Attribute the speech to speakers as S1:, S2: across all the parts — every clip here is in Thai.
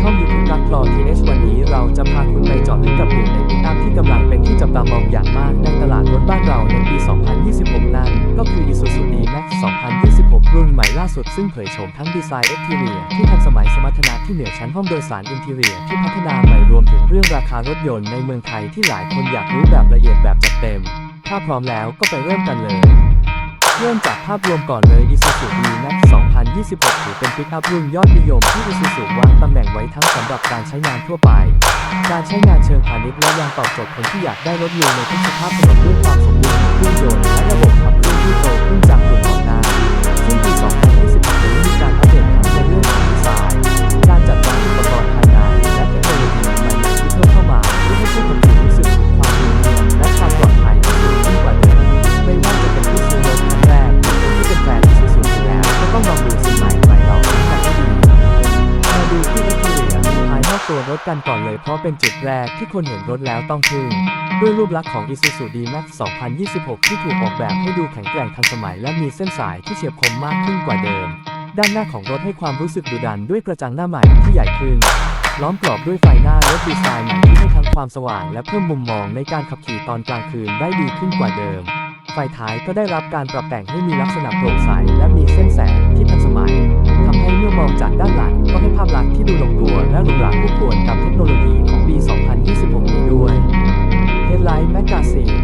S1: ช่อง YouTube รักคลอทีเอชวันนี้เราจะพาคุณไปเจาะลึกกับหนึ่งในปิกอัพที่กำลังเป็นที่จับตามองอย่างมากในตลาดรถบ้านเราในปี 2026 นั้น ก็คือ Isuzu D-Max 2026 รุ่นใหม่ล่าสุดซึ่งเผยโฉมทั้งดีไซน์ Exterior ที่ทันสมัยสมรรถนะที่เหนือชั้นห้องโดยสาร Interior ที่พัฒนาใหม่รวมถึงเรื่องราคารถยนต์ในเมืองไทยที่หลายคนอยากรู้แบบละเอียดแบบจัดเต็ม ถ้าพร้อมแล้วก็ไปเริ่มกันเลย เริ่มจากภาพรวมก่อนเลย Isuzu D-Max 2026 ถือเป็นปิกอัพรุ่นยอดนิยมที่ Isuzu วางตำแหน่งไว้ทั้งสำหรับการใช้งานทั่วไป การใช้งานเชิงพาณิชย์และยังตอบโจทย์คนที่อยากได้รถยนต์ในทุกสภาพถนนด้วยความสมบูรณ์ กันก่อนเลยเพราะเป็นจุดแรกที่คนเห็นรถแล้วต้องทึ่งด้วยรูปลักษณ์ของ Isuzu D-Max 2026 ที่ถูกออกแบบให้ดูแข็งแกร่งทันสมัย และมีเส้นสายที่เฉียบคมมากขึ้นกว่าเดิม ด้านหน้าของรถให้ความรู้สึกดุดันด้วยกระจังหน้าใหม่ที่ใหญ่ขึ้น ล้อมกรอบด้วยไฟหน้าและดีไซน์ใหม่ที่ให้ทั้งความสว่างและเพิ่มมุมมองในการขับขี่ตอนกลางคืนได้ดีขึ้นกว่าเดิม ไฟท้ายก็ได้รับการปรับแต่งให้มีลักษณะโปร่งใสและมีเส้นแสง เมื่อมองจากด้านหลังก็ให้ภาพลักษณ์ที่ดูลงตัวและหรูหราคู่ควรกับเทคโนโลยีของปี 2026 นี้ด้วย Headlight Magazine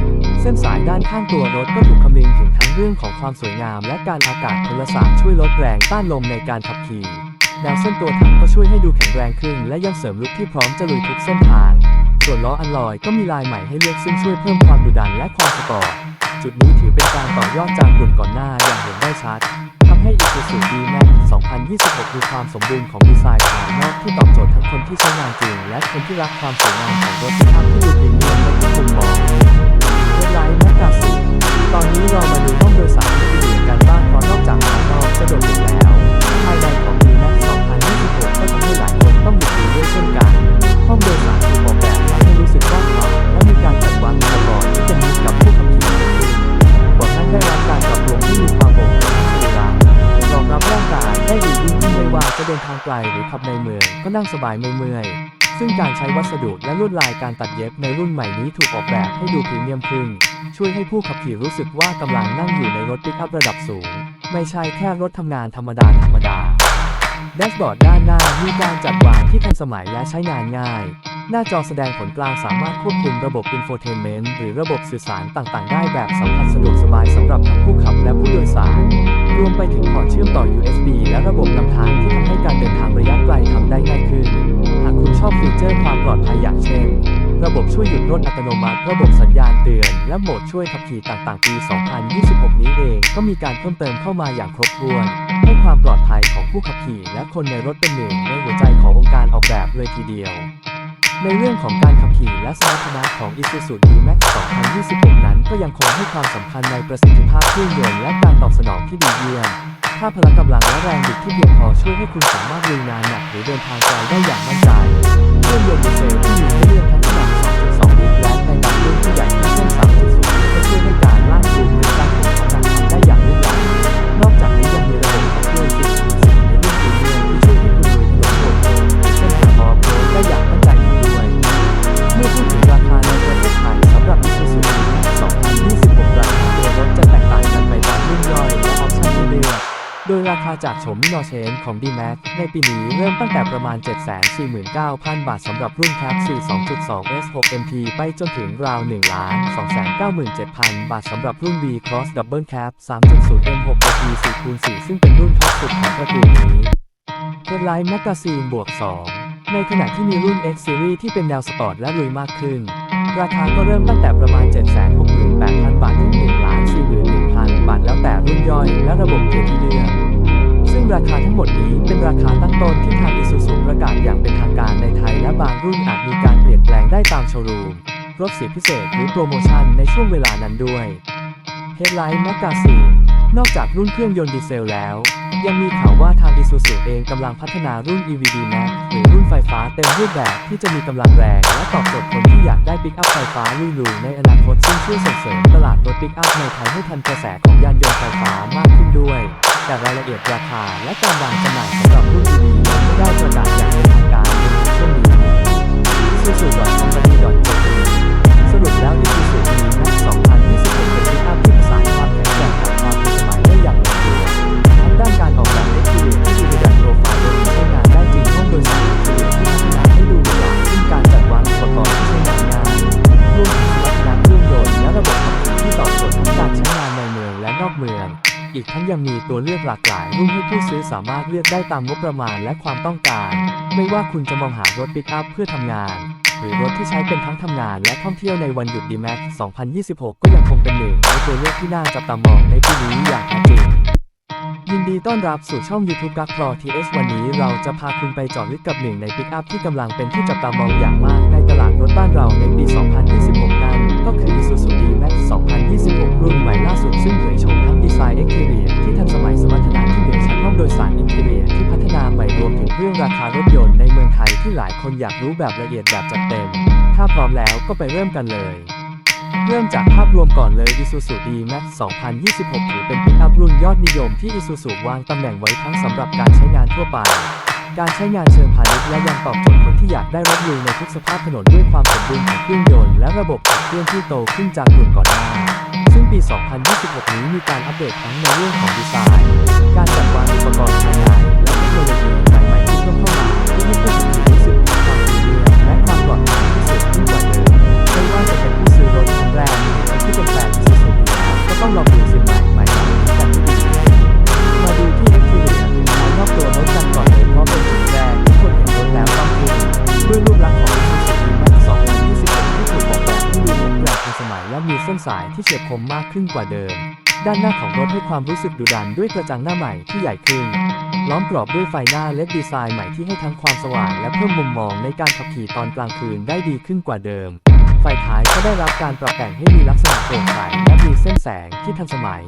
S1: เส้นสายด้านข้างตัวรถก็ถูกคำนึงถึงทั้งเรื่องของความสวยงาม และการอากาศพลศาสตร์ช่วยลดแรงต้านลมในการขับขี่แนวเส้นตัวถังก็ช่วยให้ดูแข็งแรงขึ้น และยังเสริมลุคที่พร้อมจะลุยทุกเส้นทาง ส่วนล้ออัลลอยก็มีลายใหม่ให้เลือกซึ่งช่วยเพิ่มความดุดันและความสปอร์ตจุดนี้ถือเป็นการต่อยอดจากรุ่นก่อนหน้าอย่างเห็นได้ชัด Isuzu D-Max 2026 มีความสมบูรณ์ของดีไซน์ภายนอกที่ตอบโจทย์ทั้งคนที่ใช้งานจริง และคนที่รักความสวยงามของรถที่ทำที่ดูพรีเมียมและทุกมุมมองเวลาแมกกาซีตอนนี้เรามาดูห้องโดยสาร ไกลหรือขับในเมืองก็นั่งสบายไม่เมื่อย ซึ่งการใช้วัสดุและลวดลายการตัดเย็บในรุ่นใหม่นี้ถูกออกแบบให้ดูพรีเมียมขึ้น ช่วยให้ผู้ขับขี่รู้สึกว่ากำลังนั่งอยู่ในรถปิกอัพระดับสูง ไม่ใช่แค่รถทำงานธรรมดาธรรมดาแดชบอร์ดด้านหน้ามีการจัดวางที่ทันสมัยและใช้งานง่าย หน้าจอแสดงผลกลางสามารถควบคุมระบบอินโฟเทนเมนต์หรือระบบสื่อสารต่างๆ ได้แบบสัมผัสสะดวกสบายสำหรับทั้งผู้ขับและผู้โดยสาร รวมไปถึงพอร์ตเชื่อมต่อ USB และระบบนำทางที่ บบช่วยหยุดรถอัตโนมัติ ระบบสัญญาณเตือน และโหมดช่วยขับขี่ต่างๆ ปี 2026 นี้เอง ก็มีการเพิ่มเติมเข้ามาอย่างครบถ้วนให้ความปลอดภัยของผู้ขับขี่ และคนในรถเป็นหนึ่งในหัวใจขององค์การออกแบบเลยทีเดียวในเรื่องของการขับขี่และสมรรถนะของ Isuzu D-Max 2026 นั้นก็ยังคงให้ความสำคัญในประสิทธิภาพเครื่องยนต์และการตอบสนองที่ดีเยี่ยม ถ้าพละกำลังและแรงบิดที่เพียงพอช่วยให้คุณสามารถลุยงานหนักหรือเดินทางไกลได้อย่างมั่นใจ เครื่องยนต์ดีเซลที่มีให้เลือกทั้งขนาด2.2ลิตรและ ในบางรุ่ โดยราคาจากโฉมมิโนเชนของ D-Max ในปีนี้เริ่มตั้งแต่ประมาณ 749,000 บาทสำหรับรุ่น Cap 4 2.2 S6 MT ไปจนถึงราว 1,297,000 บาทสำหรับรุ่น V Cross Double Cap 3.0 M6 OP 4 4 ซึ่งเป็นรุ่นท็อปสุดของตระกูลนี้ Headline Magazine บวก 2 ในขณะที่มีรุ่น X Series ที่เป็นแนวสปอร์ตและลุยมากขึ้น ราคาก็เริ่มตั้งแต่ประมาณ 768,000 บาทถึง1 4 0 0 0 ทแล้วแต่รุ่นย่อยและระบบเกียร์ที่เลือกซึ่งราคาทั้งหมดนี้เป็นราคาตั้งต้นที่ทาง Isuzu ประกาศอย่างเป็นทางการในไทยและบางรุ่นอาจมีการเปลี่ยนแปลงได้ตามโชว์รูมรถเสียพิเศษหรือโปรโมชั่นในช่วงเวลานั้นด้วย Headline Magazine นอกจากรุ่นเครื่องยนต์ดีเซลแล้ว ยังมีข่าวว่าทาง Isuzu เองกำลังพัฒนารุ่น EVD Max หรือรุ่นไฟฟ้าเต็มรูปแบบที่จะมีกำลังแรง และตอบโจทย์คนที่อยากได้ปิกอัพไฟฟ้าลุยๆในอนาคตซึ่งช่วยส่งเสริมตลาดรถปิกอัพในไทยให้ทันกระแสของยานยนต์ไฟฟ้ามากขึ้นด้วย แต่รายละเอียดราคาและการวางจำหน่ายสำหรับรุ่น EV ยังไม่ได้ประกาศอย่างเป็นทางการในช่วงนี้ isuzu.company.jp สรุปแล้ว Isuzu D-Max 2026 ทั้งยังมีตัวเลือกหลากหลายรุ่นให้ผู้ซื้อสามารถเลือกได้ตามงบประมาณและความต้องการ ไม่ว่าคุณจะมองหารถปิกอัพเพื่อทำงาน หรือรถที่ใช้เป็นทั้งทำงานและท่องเที่ยวในวันหยุด D-Max 2026 ก็ยังคงเป็นหนึ่งในตัวเลือกที่น่าจับตามองในปีนี้อย่างแท้จริงยินดีต้อนรับสู่ช่อง YouTube กักพลอ TS วันนี้เราจะพาคุณไปเจาะลึกกับหนึ่งในปิกอัพที่กำลังเป็นที่จับตามองอย่างมากในตลาดรถบ้านเราในปี 2026 นั้นก็คือ Isuzu D-Max 2026 รุ่นใหม่ล่าสุดซึ่งเผยโฉมทั้งดีไซน์ Exterior ที่ทันสมัยสมรรถนะที่เหนือชั้นห้องโดยสาร Interior ที่พัฒนาใหม่รวมถึงเรื่องราคารถยนต์ในเมืองไทยที่หลายคนอยากรู้แบบละเอียดแบบจัดเต็ม ถ้าพร้อมแล้วก็ไปเริ่มกันเลยเริ่มจากภาพรวมก่อนเลย Isuzu D-Max 2026 ถือเป็นปิกอัพรุ่นยอดนิยมที่ Isuzu วางตำแหน่งไว้ทั้งสำหรับการใช้งานทั่วไป การใช้งานเชิงพาณิชย์และยังตอบโจทย์คนที่อยากได้รถยนต์ในทุกสภาพถนนด้วยความสมบูรณ์ของเครื่องยนต์และระบบขับเคลื่อนที่โตขึ้นจากรุ่มก่อนหน้า ซึ่งปี 2026 นี้มีการอัปเดตทั้งในเรื่องของดีไซน์ การจัดวางอุปกรณ์ภายในและเทคโนโลยีใหม่ สายที่เฉียบคมมากขึ้นกว่าเดิม ด้านหน้าของรถให้ความรู้สึกดุดันด้วยกระจังหน้าใหม่ที่ใหญ่ขึ้น ล้อมกรอบด้วยไฟหน้าและดีไซน์ใหม่ที่ให้ทั้งความสว่างและเพิ่มมุมมองในการขับขี่ตอนกลางคืนได้ดีขึ้นกว่าเดิม ไฟท้ายก็ได้รับการปรับแต่งให้มีลักษณะโปร่งใสและมีเส้นแสงที่ทันสมัย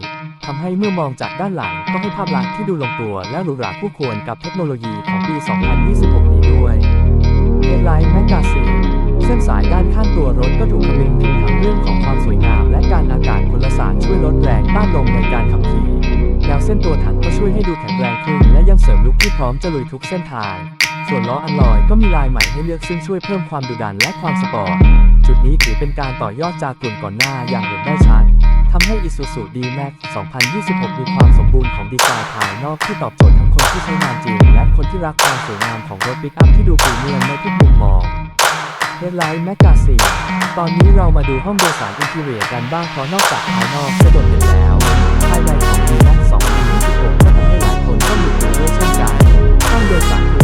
S1: ทำให้เมื่อมองจากด้านหลังก็ให้ภาพลักษณ์ที่ดูลงตัวและหรูหราคู่ควรกับเทคโนโลยีของปี 2026 เส้นตัวถังก็ช่วยให้ดูแข็งแรงขึ้น และยังเสริมลุคที่พร้อมจะลุยทุกเส้นทาง ส่วนล้ออัลลอยก็มีลายใหม่ให้เลือกซึ่งช่วยเพิ่มความดุดันและความสปอร์ต จุดนี้ถือเป็นการต่อยอดจากกลุ่มก่อนหน้าอย่างเห็นได้ชัดทำให้ Isuzu D-Max 2026 มีความสมบูรณ์ของดีไซน์ภายนอกที่ตอบโจทย์ทั้งคนที่ใช้งานจริง และคนที่รักความสวยงามของรถปิกอัพที่ดูพรีเมียมในทุกมุมมอง เฮดไลน์แมกกาซีนตอนนี้เรามาดูห้องโดยสารอินทีเรียกันบ้างเพราะนอกจากภายนอกจะโดดเด่นแล้วภายในของดีแม็ก2026ก็ทำให้หลายคนต้องหลุดดูด้วยเช่นกันห้องโดยสาร